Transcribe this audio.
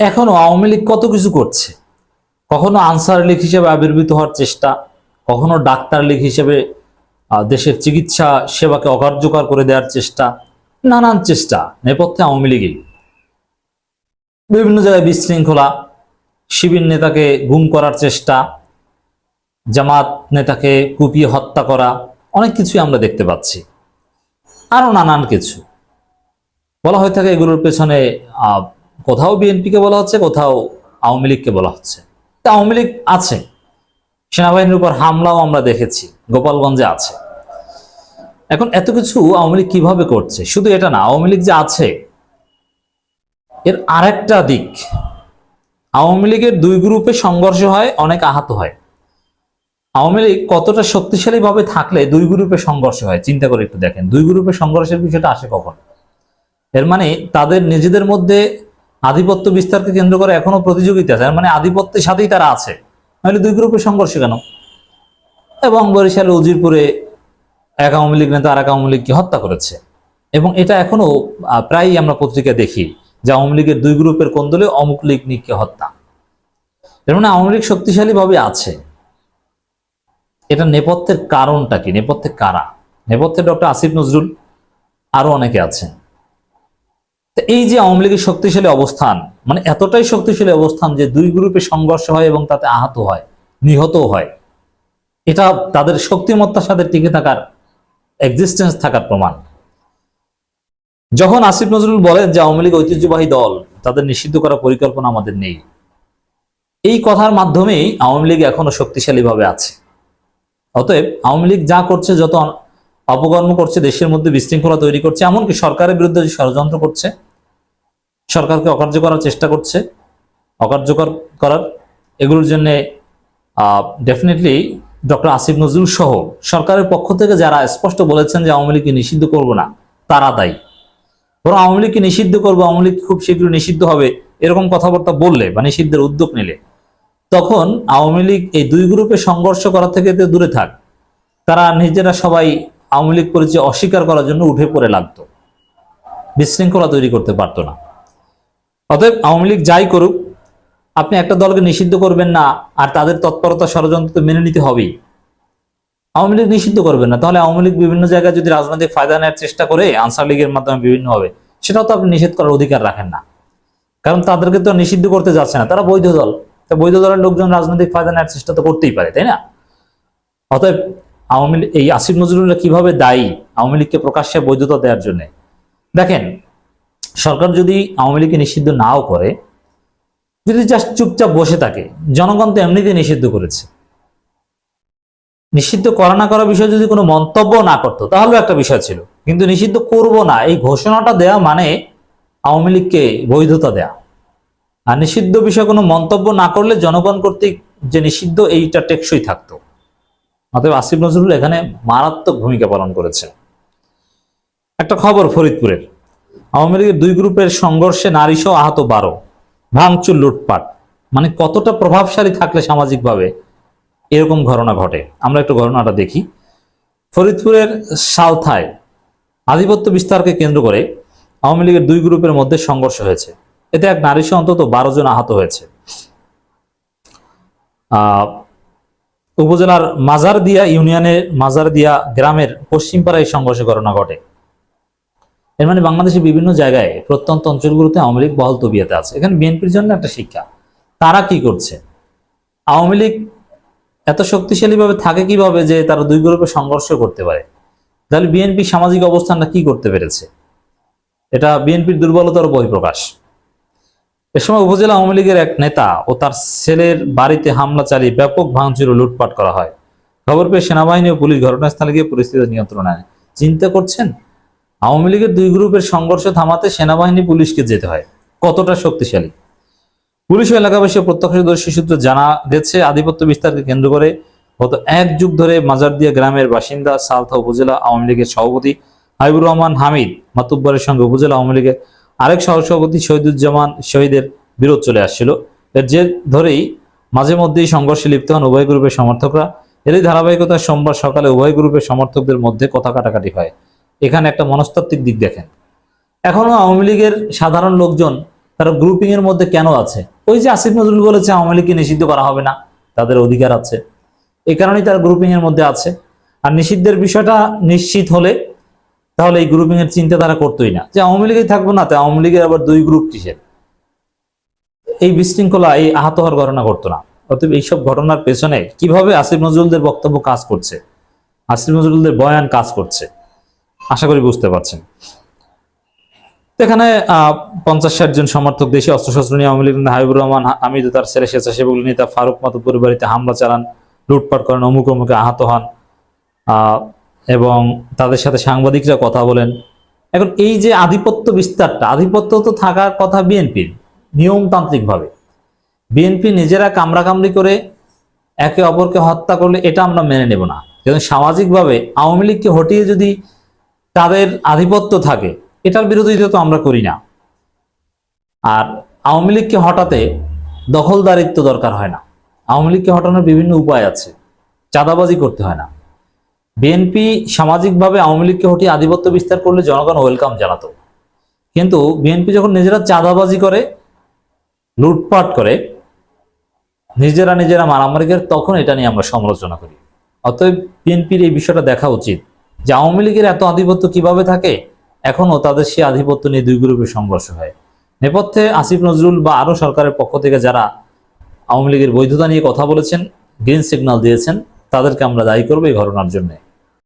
এখনও আওয়ামী লীগ কত কিছু করছে? কখনো আনসার লীগ হিসেবে আবির্ভূত হওয়ার চেষ্টা, কখনো ডাক্তার লীগ হিসেবে দেশের চিকিৎসা সেবাকে অকার্যকর করে দেওয়ার চেষ্টা, নানান চেষ্টা, নেপথ্যে আওয়ামী লীগই। বিভিন্ন জায়গায় বিশৃঙ্খলা, শিবির নেতাকে গুম করার চেষ্টা, জামাত নেতাকে কুপিয়ে হত্যা করা, অনেক কিছুই আমরা দেখতে পাচ্ছি। আরও নানান কিছু। বলা হয়ে থাকে এগুলোর পেছনে কোথাও বিএনপিকে বলা হচ্ছে, কোথাও আওয়ামী লীগকে বলা হচ্ছে। তা আওয়ামী লীগ আছে। সেনাবাহিনীর উপর হামলাও আমরা দেখেছি, গোপালগঞ্জে আছে। এখন এত কিছু আওয়ামী লীগ কীভাবে করছে? শুধু এটা না, আওয়ামী লীগ যে আছে, এর আরেকটা দিক। আওয়ামী লীগের দুই গ্রুপে সংঘর্ষ হয়, অনেক আহত হয়। আওয়ামী লীগ কতটা শক্তিশালী ভাবে থাকলে দুই গ্রুপে সংঘর্ষ হয়, চিন্তা করে একটু দেখেন। দুই গ্রুপে সংঘর্ষের বিষয়টা আসে কখন? এর মানে তাদের নিজেদের মধ্যে আধিপত্য বিস্তারকে কেন্দ্র করে এখনও প্রতিযোগিতা আছে। মানে আধিপত্যের সাথেই তারা আছে। নাহলে দুই গ্রুপের সংঘর্ষ কেন? এবং বরিশালে উজিরপুরে এক আওয়ামী লীগ নেতা আর এক আওয়ামী লীগকে হত্যা করেছে। এবং এটা এখনও প্রায়ই আমরা পত্রিকা দেখি যে আওয়ামী লীগের দুই গ্রুপের কোন দলে অমুক লীগ নিককে হত্যা। এর মানে আওয়ামী লীগ শক্তিশালী ভাবে আছে। এটা নেপথ্যের কারণটা কি? নেপথ্যে কারা? নেপথ্যে ডক্টর আসিফ নজরুল আরও অনেকে আছেন। এই যে আওয়ামী লীগের শক্তিশালী অবস্থান মানে এতটাই শক্তিশালী অবস্থান যে দুই গ্রুপে সংঘর্ষ হয় এবং তাতে আহত হয়, নিহতও হয়, এটা তাদের শক্তিমত্তার সাথে টিকে থাকার এক্সিস্টেন্স থাকার প্রমাণ। যখন আসিফ নজরুল বলেন যে আওয়ামী লীগ ঐতিহ্যবাহী দল, তাদের নিষিদ্ধ করার পরিকল্পনা আমাদের নেই, এই কথার মাধ্যমেই আওয়ামী লীগ এখনও শক্তিশালীভাবে আছে। অতএব আওয়ামী লীগ যা করছে, যত অপকর্ম করছে, দেশের মধ্যে বিশৃঙ্খলা তৈরি করছে, এমনকি সরকারের বিরুদ্ধে যে ষড়যন্ত্র করছে সরকারকে অকার্য করার চেষ্টা করছে। অকার্যকর করার এগুলোর জন্য ডেফিনেটলি ডক্টর আসিফ নজরুল সহ সরকারের পক্ষ থেকে যারা স্পষ্ট বলেছেন যে আওয়ামী লীগকে নিষিদ্ধ করব না, তারা দায়ী। বরং আওয়ামী লীগকে নিষিদ্ধ করব, আওয়ামী লীগ খুব শীঘ্রই নিষিদ্ধ হবে, এরকম কথাবার্তা বললে বা নিষিদ্ধের উদ্যোগ নিলে, তখন আওয়ামী লীগ এই দুই গ্রুপে সংঘর্ষ করা থেকে তো দূরে থাক। তারা নিজেরা সবাই আওয়ামী লীগ পরিচয় অস্বীকার করার জন্য উঠে পড়ে লাগতো। বিশৃঙ্খলা তৈরি করতে পারতো না। অতএব আওয়ামী লীগ যাই করুক, আপনি একটা দলকে নিষিদ্ধ করবেন না, আর তাদের তৎপরতা ষড়যন্ত্র তো মেনে নিতে হবেই। আওয়ামী লীগ নিষিদ্ধ করবেন না, তাহলে আওয়ামী লীগ বিভিন্ন জায়গায় যদি রাজনৈতিক ফায়দা নেওয়ার চেষ্টা করে, আনসার লীগের মাধ্যমে বিভিন্ন হবে, সেটাও তো আপনি নিষেধ করার অধিকার রাখেন না। কারণ তাদেরকে তো নিষিদ্ধ করতে যাচ্ছে না, তারা বৈধ দল। বৈধ দলের লোকজন রাজনৈতিক ফায়দা নেওয়ার চেষ্টা তো করতেই পারে, তাই না? অতএব আওয়ামী এই আসিফ নজরুল্লাহ কীভাবে দায়ী আওয়ামী লীগকে প্রকাশ্যে বৈধতা দেওয়ার জন্য? দেখেন সরকার যদি আওয়ামী লীগকে নিষিদ্ধ নাও করে, যদি জাস্ট চুপচাপ বসে থাকে, জনগণ তো এমনিতে নিষিদ্ধ করেছে। নিষিদ্ধ করা না করা বিষয়ে যদি কোনো মন্তব্য না করতো, তাহলেও একটা বিষয় ছিল। কিন্তু নিষিদ্ধ করব না, এই ঘোষণাটা দেয়া মানে আওয়ামী লীগকে বৈধতা দেয়া। আর নিষিদ্ধ বিষয়ে কোনো মন্তব্য না করলে জনগণ কর্তৃক যে নিষিদ্ধ, এইটা টেকসই থাকতো। অতএব আসিফ নজরুল এখানে মারাত্মক ভূমিকা পালন করেছেন। একটা খবর ফরিদপুরের। আওয়ামী লীগের দুই গ্রুপের সংঘর্ষে নারী সহ আহত বারো। ভাঙচুর, লুটপাট। মানে কতটা প্রভাবশালী থাকলে সামাজিকভাবে এরকম ঘটনা ঘটে? আমরা একটু ঘটনাটা দেখি। ফরিদপুরের সাউথায় আধিপত্য বিস্তারকে কেন্দ্র করে আওয়ামী লীগের দুই গ্রুপের মধ্যে সংঘর্ষ হয়েছে। এতে এক নারী সহ অন্তত বারো জন আহত হয়েছে। উপজেলার মাজারদিয়া ইউনিয়নের মাজারদিয়া গ্রামের পশ্চিম পাড়ায় এই সংঘর্ষের ঘটনা ঘটে। এর মানে বাংলাদেশের বিভিন্ন জায়গায় প্রত্যন্ত অঞ্চলগুলোতে আওয়ামী লীগ বহল তবিয়াতে আছে। এখানে বিএনপির জন্য একটা শিক্ষা। তারা কি করছে? আওয়ামী লীগ এত শক্তিশালীভাবে থাকে কীভাবে যে তারা দুই গ্রুপে সংঘর্ষ করতে পারে? তাহলে বিএনপি সামাজিক অবস্থানটা কি করতে পেরেছে? এটা বিএনপির দুর্বলতার বহিঃপ্রকাশ এ সময় উপজেলা আওয়ামী লীগের এক নেতা ও তার ছেলের বাড়িতে হামলা চালিয়ে ব্যাপক ভাঙচুর ও লুটপাট করা হয়। খবর পেয়ে সেনাবাহিনী ও পুলিশ ঘটনাস্থলে গিয়ে পরিস্থিতি নিয়ন্ত্রণে আনে। চিন্তা করছেন? আওয়ামী লীগের দুই গ্রুপের সংঘর্ষ থামাতে সেনাবাহিনী পুলিশকে যেতে হয়। কতটা শক্তিশালী? পুলিশ এলাকাবাসী প্রত্যক্ষদর্শী সূত্রে জানা গেছে, আধিপত্য বিস্তারকে কেন্দ্র করে গত এক যুগ ধরে মাজারদিয়া গ্রামের বাসিন্দা সালথা উপজেলা আওয়ামী লীগের সভাপতি হাবিবুর রহমান হামিদ মাতুব্বরের সঙ্গে উপজেলা আওয়ামী লীগের আরেক সহসভাপতি শহীদুজ্জামান শহীদের বিরোধ চলে আসছিল। এর জের ধরেই মাঝে মধ্যেই সংঘর্ষে লিপ্ত হন উভয় গ্রুপের সমর্থকরা। এরই ধারাবাহিকতায় সোমবার সকালে উভয় গ্রুপের সমর্থকদের মধ্যে কথা কাটাকাটি হয়। এখানে একটা মনস্তাত্ত্বিক দিক দেখেন। এখনও আওয়ামী লীগের সাধারণ লোকজন তারা গ্রুপিং এর মধ্যে কেন আছে? ওই যে আসিফ নজরুল বলেছে, আওয়ামী লীগকে নিষিদ্ধ করা হবে না, তাদের অধিকার আছে। এই কারণেই তারা গ্রুপিং এর মধ্যে আছে। আর নিষিদ্ধের বিষয়টা নিশ্চিত হলে তাহলে এই গ্রুপিং এর চিন্তা তারা করতোই না। যে আওয়ামী লীগেই থাকব না, তো আওয়ামী লীগের আবার দুই গ্রুপ কিসের? এই বিশৃঙ্খলা, এই আহত হওয়ার ঘটনা ঘটতো না। অতএব এইসব ঘটনার পেছনে কীভাবে আসিফ নজরুলদের বক্তব্য কাজ করছে? আসিফ নজরুলদের বয়ান কাজ করছে। আশা করি বুঝতে পারছেন। এখানে পঞ্চাশ ষাট জন সমর্থক দেশে অস্ত্রশস্ত্র নিয়ে আওয়ামী লীগ হাবিবুর রহমান ও তার ছেলে স্বেচ্ছাসেবক নেতা ফারুক মাতুপুর বাড়িতে হামলা চালান, লুটপাট করেন, অমুক অমুকে আহত হন এবং তাদের সাথে সাংবাদিকরা কথা বলেন। এখন এই যে আধিপত্য বিস্তারটা, আধিপত্য তো থাকার কথা বিএনপির নিয়মতান্ত্রিকভাবে। বিএনপি নিজেরা কামড়াকামড়ি করে একে অপরকে হত্যা করলে এটা আমরা মেনে নেব না। কিন্তু সামাজিকভাবে আওয়ামী লীগকে হটিয়ে যদি তাদের আধিপত্য থাকে। এটার বিরোধিতা তো আমরা করি না। আর আওয়ামী লীগকে হটাতে দখলদারিত্ব দরকার হয় না। আওয়ামী লীগকে হটানোর বিভিন্ন উপায় আছে। চাঁদাবাজি করতে হয় না। বিএনপি সামাজিকভাবে আওয়ামী লীগকে হটিয়ে আধিপত্য বিস্তার করলে জনগণ ওয়েলকাম জানাতো। কিন্তু বিএনপি যখন নিজেরা চাঁদাবাজি করে, লুটপাট করে, নিজেরা নিজেরা মারামারি করে, তখন এটা নিয়ে আমরা সমালোচনা করি। অতএব বিএনপির এই বিষয়টা দেখা উচিত। যে আওয়ামী লীগের এত আধিপত্য কীভাবে থাকে এখনও তাদের সেই আধিপত্য নিয়ে দুই গ্রুপে সংঘর্ষ হয়। নেপথ্যে আসিফ নজরুল বা আরও সরকারের পক্ষ থেকে যারা আওয়ামী লীগের বৈধতা নিয়ে কথা বলেছেন, গ্রিন সিগন্যাল দিয়েছেন, তাদেরকে আমরা দায়ী করব এই ঘটনার জন্য।